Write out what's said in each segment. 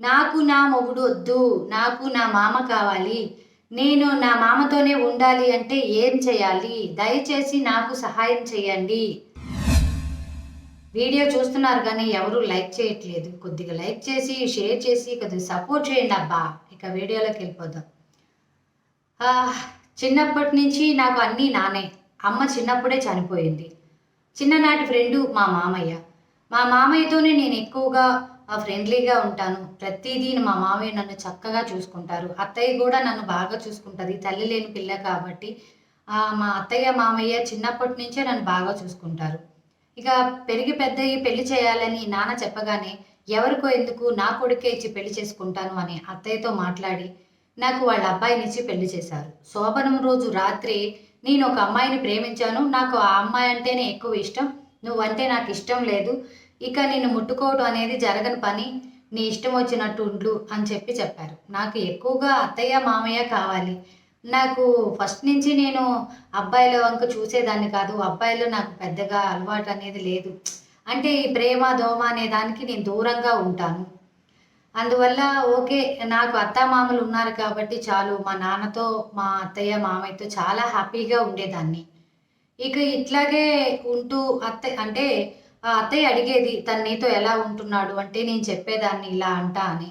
నాకు నా మొగుడు వద్దు నాకు నా మామ కావాలి. నేను నా మామతోనే ఉండాలి అంటే ఏం చేయాలి? దయచేసి నాకు సహాయం చేయండి. వీడియో చూస్తున్నారు కానీ ఎవరు లైక్ చేయట్లేదు. కొద్దిగా లైక్ చేసి షేర్ చేసి కొద్దిగా సపోర్ట్ చేయండి అబ్బా. ఇక వీడియోలోకి వెళ్ళిపోదాం. చిన్నప్పటి నుంచి నాకు అన్నీ నానే. అమ్మ చిన్నప్పుడే చనిపోయింది. చిన్ననాటి ఫ్రెండు మా మామయ్య. మా మామయ్యతోనే నేను ఎక్కువగా ఫ్రెండ్లీగా ఉంటాను. ప్రతిదీ మా మామయ్య నన్ను చక్కగా చూసుకుంటారు. అత్తయ్య కూడా నన్ను బాగా చూసుకుంటుంది. తల్లి లేని పిల్ల కాబట్టి మా అత్తయ్య మామయ్య చిన్నప్పటి నుంచే నన్ను బాగా చూసుకుంటారు. ఇక పెరిగి పెద్దయి పెళ్ళి చేయాలని నాన్న చెప్పగానే ఎవరికో ఎందుకు నా కొడుకే ఇచ్చి పెళ్ళి చేసుకుంటాను అని అత్తయ్యతో మాట్లాడి నాకు వాళ్ళ అబ్బాయినిచ్చి పెళ్ళి చేశారు. శోభనం రోజు రాత్రి నేను ఒక అమ్మాయిని ప్రేమించాను. నాకు ఆ అమ్మాయి అంటేనే ఎక్కువ ఇష్టం. నువ్వంటే నాకు ఇష్టం లేదు. ఇక నిన్ను ముట్టుకోవటం అనేది జరగని పని. నీ ఇష్టం వచ్చినట్టు ఉండు అని చెప్పి చెప్పారు. నాకు ఎక్కువగా అత్తయ్య మామయ్య కావాలి. నాకు ఫస్ట్ నుంచి నేను అబ్బాయిల వంక చూసేదాన్ని కాదు. అబ్బాయిలు నాకు పెద్దగా అలవాటు అనేది లేదు. అంటే ఈ ప్రేమ దోమ అనే దానికి నేను దూరంగా ఉంటాను. అందువల్ల ఓకే నాకు అత్తమామలు ఉన్నారు కాబట్టి చాలు. మా నాన్నతో మా అత్తయ్య మామయ్యతో చాలా హ్యాపీగా ఉండేదాన్ని. ఇక ఇట్లాగే ఉంటూ అత్త అంటే ఆ అత్తయ్య అడిగేది తను నీతో ఎలా ఉంటున్నాడు? అంటే నేను చెప్పేదాన్ని ఇలా అంటా అని.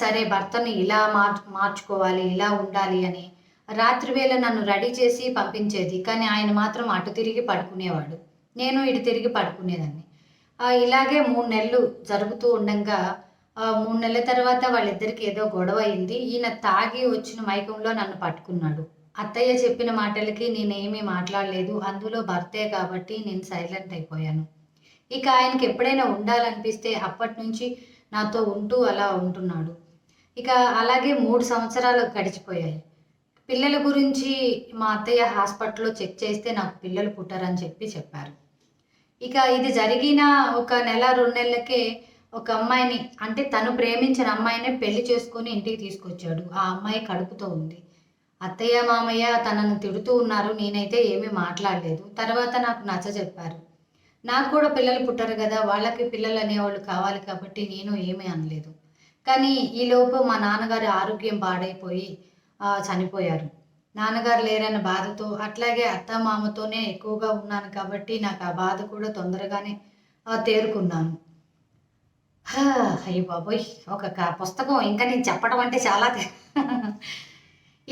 సరే భర్తను ఇలా మార్చు మార్చుకోవాలి ఇలా ఉండాలి అని. రాత్రి వేళ నన్ను రెడీ చేసి పంపించేది కానీ ఆయన మాత్రం అటు తిరిగి పడుకునేవాడు. నేను ఇటు తిరిగి పడుకునేదాన్ని. ఇలాగే మూడు నెలలు జరుగుతూ ఉండగా మూడు నెలల తర్వాత వాళ్ళిద్దరికి ఏదో గొడవ అయింది. ఈయన తాగి వచ్చిన మైకంలో నన్ను పట్టుకున్నాడు. అత్తయ్య చెప్పిన మాటలకి నేనేమీ మాట్లాడలేదు. అందులో భర్తే కాబట్టి నేను సైలెంట్ అయిపోయాను. ఇక ఆయనకి ఎప్పుడైనా ఉండాలనిపిస్తే అప్పటి నుంచి నాతో ఉంటూ అలా ఉంటున్నాడు. ఇక అలాగే మూడు సంవత్సరాలు గడిచిపోయాయి. పిల్లల గురించి మా అత్తయ్య హాస్పిటల్లో చెక్ చేస్తే నాకు పిల్లలు పుట్టారని చెప్పి చెప్పారు. ఇక ఇది జరిగిన ఒక నెల రెండు నెలలకే ఒక అమ్మాయిని అంటే తను ప్రేమించిన అమ్మాయిని పెళ్ళి చేసుకొని ఇంటికి తీసుకొచ్చాడు. ఆ అమ్మాయి కడుపుతో ఉంది. అత్తయ్య మామయ్య తనను తిడుతూ ఉన్నారు. నేనైతే ఏమీ మాట్లాడలేదు. తర్వాత నాకు నచ్చ చెప్పారు నాకు కూడా పిల్లలు పుట్టారు కదా వాళ్ళకి పిల్లలు అనేవాళ్ళు కావాలి కాబట్టి నేను ఏమీ అనలేదు. కానీ ఈలోపు మా నాన్నగారి ఆరోగ్యం పాడైపోయి చనిపోయారు. నాన్నగారు లేరన్న బాధతో అట్లాగే అత్త మామతోనే ఎక్కువగా ఉన్నాను కాబట్టి నాకు ఆ బాధ కూడా తొందరగానే తేరుకున్నాను. హా, బాబోయ్ ఒక పుస్తకం ఇంకా నేను చెప్పడం అంటే చాలా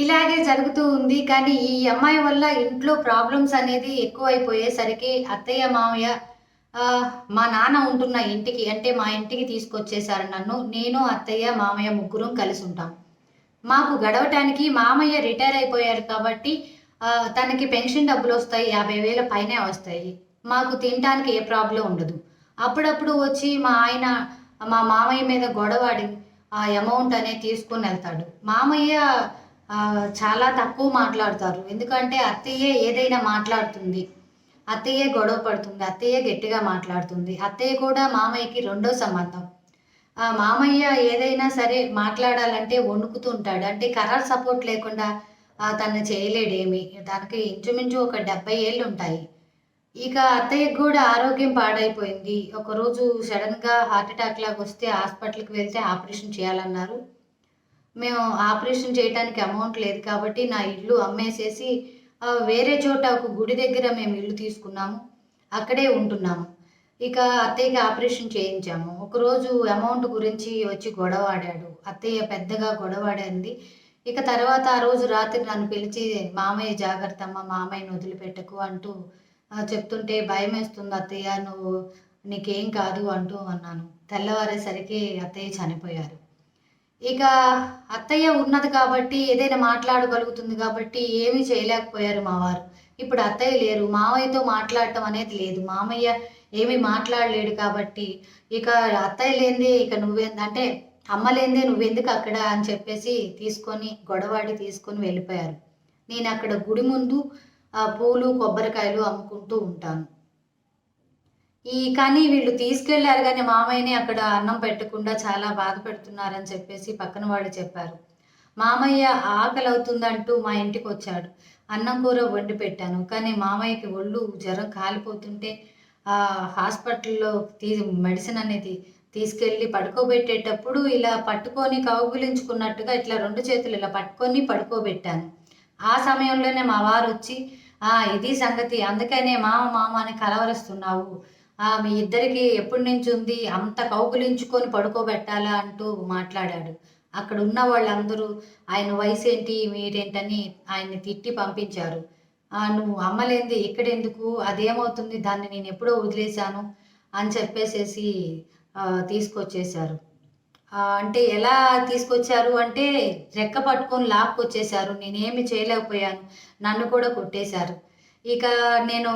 ఇలాగే జరుగుతూ ఉంది. కానీ ఈ అమ్మాయి వల్ల ఇంట్లో ప్రాబ్లమ్స్ అనేది ఎక్కువైపోయేసరికి అత్తయ్య మామయ్య మా నాన్న ఉంటున్న ఇంటికి అంటే మా ఇంటికి తీసుకొచ్చేసారు నన్ను. నేను అత్తయ్య మామయ్య ముగ్గురం కలిసి ఉంటాం. మాకు గడవటానికి మామయ్య రిటైర్ అయిపోయారు కాబట్టి తనకి పెన్షన్ డబ్బులు వస్తాయి యాభై వేల పైనే వస్తాయి. మాకు తినడానికి ఏ ప్రాబ్లం ఉండదు. అప్పుడప్పుడు వచ్చి మా ఆయన మా మామయ్య మీద గొడవాడి ఆ అమౌంట్ అనేది తీసుకొని వెళ్తాడు. మామయ్య చాలా తక్కువ మాట్లాడతారు. ఎందుకంటే అత్తయ్యే ఏదైనా మాట్లాడుతుంది. అత్తయ్య గొడవ పడుతుంది. అత్తయ్య గట్టిగా మాట్లాడుతుంది. అత్తయ్య కూడా మామయ్యకి రెండో సంబంధం. ఆ మామయ్య ఏదైనా సరే మాట్లాడాలంటే వణుకుతూ ఉంటాడు అంటే కరార్ సపోర్ట్ లేకుండా తను చేయలేడేమి? తనకి ఇంచుమించు ఒక డెబ్బై ఏళ్ళు ఉంటాయి ఇక అత్తయ్యకి కూడా ఆరోగ్యం పాడైపోయింది. ఒకరోజు సడన్గా హార్ట్ అటాక్ లాగా వస్తే హాస్పిటల్కి వెళ్తే ఆపరేషన్ చేయాలన్నారు. మేము ఆపరేషన్ చేయడానికి అమౌంట్ లేదు కాబట్టి నా ఇల్లు అమ్మేసేసి వేరే చోట ఒక గుడి దగ్గర మేము ఇల్లు తీసుకున్నాము. అక్కడే ఉంటున్నాము. ఇక అత్తయ్యకి ఆపరేషన్ చేయించాము. ఒకరోజు అమౌంట్ గురించి వచ్చి గొడవాడాడు అత్తయ్య పెద్దగా గొడవాడింది ఇక తర్వాత ఆ రోజు రాత్రి నన్ను పిలిచి మామయ్య జాగ్రత్త అమ్మ వదిలిపెట్టకు అంటూ చెప్తుంటే భయం వేస్తుంది అత్తయ్య. నువ్వు నీకేం కాదు అంటూ అన్నాను. తెల్లవారేసరికి అత్తయ్య చనిపోయారు. ఇక అత్తయ్య ఉన్నది కాబట్టి ఏదైనా మాట్లాడగలుగుతుంది కాబట్టి ఏమీ చేయలేకపోయారు మా వారు ఇప్పుడు అత్తయ్య లేరు మామయ్యతో మాట్లాడటం అనేది లేదు. మామయ్య ఏమీ మాట్లాడలేడు కాబట్టి ఇక అత్తయ్య లేనిదే ఇక నువ్వేందంటే అమ్మ లేనిదే నువ్వెందుకు అక్కడ అని చెప్పేసి తీసుకొని గొడవాడి తీసుకొని వెళ్ళిపోయారు. నేను అక్కడ గుడి ముందు పూలు కొబ్బరికాయలు అమ్ముకుంటూ ఉంటాను. ఈ కానీ వీళ్ళు తీసుకెళ్ళారు కానీ మామయ్యని అక్కడ అన్నం పెట్టకుండా చాలా బాధ పెడుతున్నారని చెప్పేసి పక్కన వాళ్ళు చెప్పారు. మామయ్య ఆకలి అవుతుందంటూ మా ఇంటికి వచ్చాడు. అన్నం కూర వండి పెట్టాను. కానీ మామయ్యకి ఒళ్ళు జ్వరం కాలిపోతుంటే ఆ హాస్పిటల్లో తీ మెడిసిన్ అనేది తీసుకెళ్ళి పడుకోబెట్టేటప్పుడు ఇలా పట్టుకొని కౌగులించుకున్నట్టుగా ఇట్లా రెండు చేతులు ఇలా పట్టుకొని పడుకోబెట్టాను. ఆ సమయంలోనే మా వారు వచ్చి ఇది సంగతి. అందుకనే మామ మామ అని కలవరుస్తున్నావు. మీ ఇద్దరికి ఎప్పటి నుంచి ఉంది? అంత కౌగులించుకొని పడుకోబెట్టాలా అంటూ మాట్లాడాడు. అక్కడ ఉన్న వాళ్ళందరూ ఆయన వయసు ఏంటి మీరేంటని ఆయన్ని తిట్టి పంపించారు. నువ్వు అమ్మలేంది ఇక్కడెందుకు? అదేమవుతుంది? దాన్ని నేను ఎప్పుడో వదిలేశాను అని చెప్పేసేసి తీసుకొచ్చేశారు. అంటే ఎలా తీసుకొచ్చారు? అంటే రెక్క పట్టుకొని లాక్కొచ్చేశారు. నేనేమి చేయలేకపోయాను. నన్ను కూడా కొట్టేశారు. ఇక నేను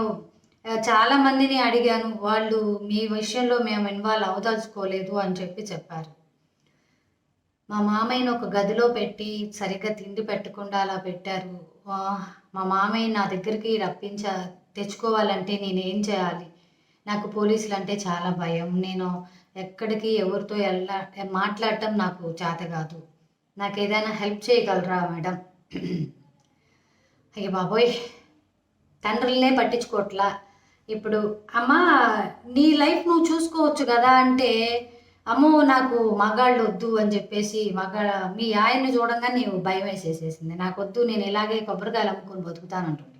చాలా మందిని అడిగాను వాళ్ళు మీ విషయంలో మేము ఇన్వాల్వ్ అవదలుచుకోలేదు అని చెప్పి చెప్పారు. మా మామయ్యను ఒక గదిలో పెట్టి సరిగ్గా తిండి పెట్టకుండా అలా పెట్టారు. మా మామయ్య నా దగ్గరికి రప్పించ తెచ్చుకోవాలంటే నేను ఏం చేయాలి? నాకు పోలీసులు అంటే చాలా భయం. నేను ఎక్కడికి ఎవరితో వెళ్ళ మాట్లాడటం నాకు చేత కాదు. నాకు ఏదైనా హెల్ప్ చేయగలరా మేడం? అయ్య బాబోయ్! తండ్రులనే పట్టించుకోవట్లా ఇప్పుడు అమ్మా నీ లైఫ్ నువ్వు చూసుకోవచ్చు కదా అంటే అమ్మో నాకు మగాళ్ళు వద్దు అని చెప్పేసి మగ మీ ఆయన్ని చూడంగానే నీవు భయం వేసేసేసింది. నాకు వద్దు నేను ఇలాగే కొబ్బరికాయలు అమ్ముకొని బతుకుతానంటుంది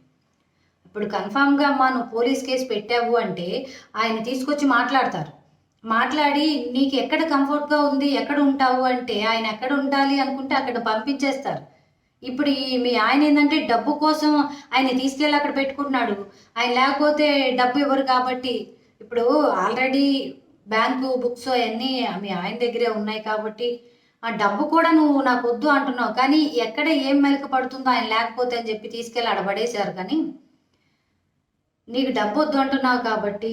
ఇప్పుడు కన్ఫామ్గా అమ్మా నువ్వు పోలీస్ కేసు పెట్టావు అంటే ఆయన తీసుకొచ్చి మాట్లాడతారు. మాట్లాడి నీకు ఎక్కడ కంఫర్ట్గా ఉంది? ఎక్కడ ఉంటావు? అంటే ఆయన ఎక్కడ ఉండాలి? అనుకుంటే అక్కడ పంపించేస్తారు. ఇప్పుడు ఈ మీ ఆయన ఏంటంటే డబ్బు కోసం ఆయన తీసుకెళ్ళి అక్కడ పెట్టుకుంటున్నాడు. ఆయన లేకపోతే డబ్బు ఇవ్వరు కాబట్టి. ఇప్పుడు ఆల్రెడీ బ్యాంకు బుక్స్ అవన్నీ మీ ఆయన దగ్గరే ఉన్నాయి కాబట్టి. ఆ డబ్బు కూడా నువ్వు నాకు వద్దు అంటున్నావు. కానీ ఎక్కడ ఏం మెలకు పడుతుందో ఆయన లేకపోతే అని చెప్పి తీసుకెళ్ళి అడబడేశారు కానీ. నీకు డబ్బు వద్దు అంటున్నావు కాబట్టి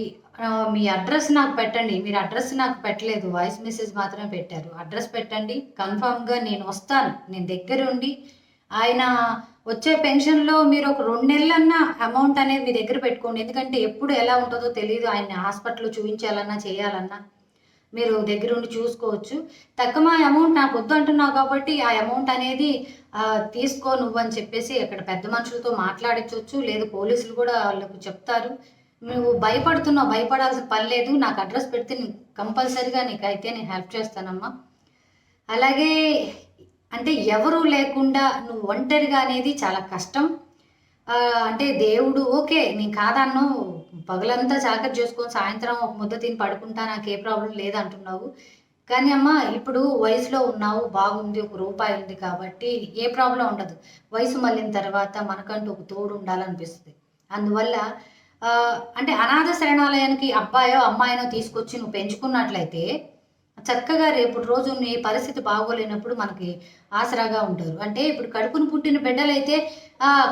మీ అడ్రస్ నాకు పెట్టండి. మీరు అడ్రస్ నాకు పెట్టలేదు. వాయిస్ మెసేజ్ మాత్రమే పెట్టారు. అడ్రస్ పెట్టండి. కన్ఫామ్గా నేను వస్తాను. నేను దగ్గర ఉండి ఆయన వచ్చే పెన్షన్లో మీరు ఒక రెండు నెలలన్నా అమౌంట్ అనేది మీ దగ్గర పెట్టుకోండి. ఎందుకంటే ఎప్పుడు ఎలా ఉంటుందో తెలియదు ఆయన్ని హాస్పిటల్లో చూపించాలన్నా చేయాలన్నా మీరు దగ్గర ఉండి చూసుకోవచ్చు. తక్కువ అమౌంట్ నాకు వద్దు అంటున్నావు కాబట్టి ఆ అమౌంట్ అనేది తీసుకో నువ్వు అని చెప్పేసి అక్కడ పెద్ద మనుషులతో మాట్లాడించవచ్చు లేదు పోలీసులు కూడా వాళ్ళకు చెప్తారు. నువ్వు భయపడుతున్నావు. భయపడాల్సిన పని లేదు. నాకు అడ్రస్ పెడితే నేను కంపల్సరీగా నీకైతే నేను హెల్ప్ చేస్తానమ్మా. అలాగే అంటే ఎవరూ లేకుండా నువ్వు ఒంటరిగా అనేది చాలా కష్టం. అంటే దేవుడు ఓకే నేను కాదన్ను పగలంతా జాగ్రత్త చేసుకొని సాయంత్రం ఒక ముద్ద తిని పడుకుంటా నాకు ఏ ప్రాబ్లం లేదంటున్నావు కానీ అమ్మ ఇప్పుడు వయసులో ఉన్నావు బాగుంది ఒక రూపాయి ఉంది కాబట్టి ఏ ప్రాబ్లం ఉండదు. వయసు మళ్ళిన తర్వాత మనకంటూ ఒక తోడు ఉండాలనిపిస్తుంది. అందువల్ల అంటే అనాథ శరణాలయానికి అబ్బాయో అమ్మాయినో తీసుకొచ్చి నువ్వు పెంచుకున్నట్లయితే చక్కగా రేపు రోజు నీ పరిస్థితి బాగోలేనప్పుడు మనకి ఆసరాగా ఉంటారు. అంటే ఇప్పుడు కడుపును పుట్టిన బిడ్డలైతే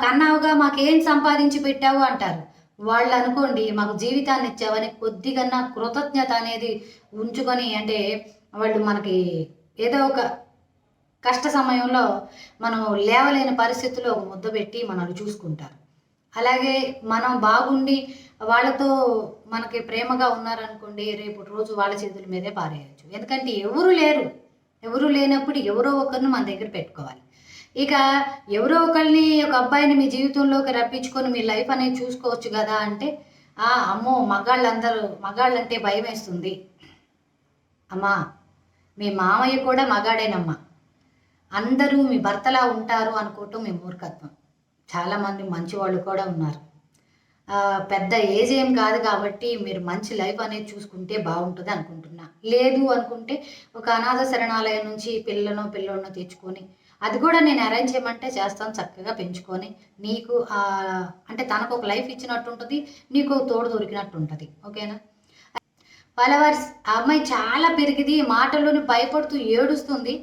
కన్నావుగా మాకేం సంపాదించి పెట్టావు? అంటారు. వాళ్ళు అనుకోండి మాకు జీవితాన్ని ఇచ్చావని కొద్దిగా కృతజ్ఞత అనేది ఉంచుకొని అంటే వాళ్ళు మనకి ఏదో ఒక కష్ట సమయంలో మనం లేవలేని పరిస్థితుల్లో ముద్ద పెట్టి మనల్ని చూసుకుంటారు. అలాగే మనం బాగుండి వాళ్ళతో మనకి ప్రేమగా ఉన్నారనుకోండి రేపు రోజు వాళ్ళ చేతుల మీదే పారేయచ్చు. ఎందుకంటే ఎవరు లేరు. ఎవరు లేనప్పుడు ఎవరో ఒకరిని మన దగ్గర పెట్టుకోవాలి. ఇక ఎవరో ఒకరిని ఒక అబ్బాయిని మీ జీవితంలోకి రప్పించుకొని మీ లైఫ్ అనేది చూసుకోవచ్చు కదా అంటే ఆ అమ్మో మగాళ్ళందరూ మగాళ్ళంటే భయం వేస్తుంది అమ్మా మీ మామయ్య కూడా మగాడేనమ్మా. అందరూ మీ భర్తలా ఉంటారు అనుకోవటం మీ మూర్ఖత్వం. చాలామంది మంచి వాళ్ళు కూడా ఉన్నారు. పెద్ద ఏజ్ ఏం కాదు కాబట్టి మీరు మంచి లైఫ్ అనేది చూసుకుంటే బాగుంటుంది అనుకుంటున్నా. లేదు అనుకుంటే ఒక అనాథ శరణాలయం నుంచి పిల్లను పిల్లనో తెచ్చుకొని అది కూడా నేను అరేంజ్ చేయమంటే చేస్తాను చక్కగా పెంచుకొని నీకు అంటే తనకు ఒక లైఫ్ ఇచ్చినట్టు ఉంటుంది నీకు ఒక తోడు దొరికినట్టు ఉంటుంది. ఓకేనా? ఫలవర్స్ ఆ అమ్మాయి చాలా పెరిగింది మాటల్లోని భయపడుతూ ఏడుస్తుంది.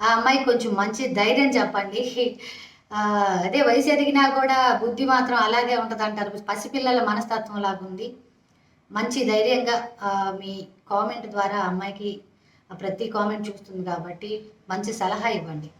ఆ అమ్మాయి కొంచెం మంచి ధైర్యం చెప్పండి. అదే వయసు ఎదిగినా కూడా బుద్ధి మాత్రం అలాగే ఉంటుంది అంటారు పసిపిల్లల మనస్తత్వం లాగా ఉంది మంచి ధైర్యంగా మీ కామెంట్ ద్వారా అమ్మాయికి ప్రతి కామెంట్ చూస్తుంది కాబట్టి మంచి సలహా ఇవ్వండి.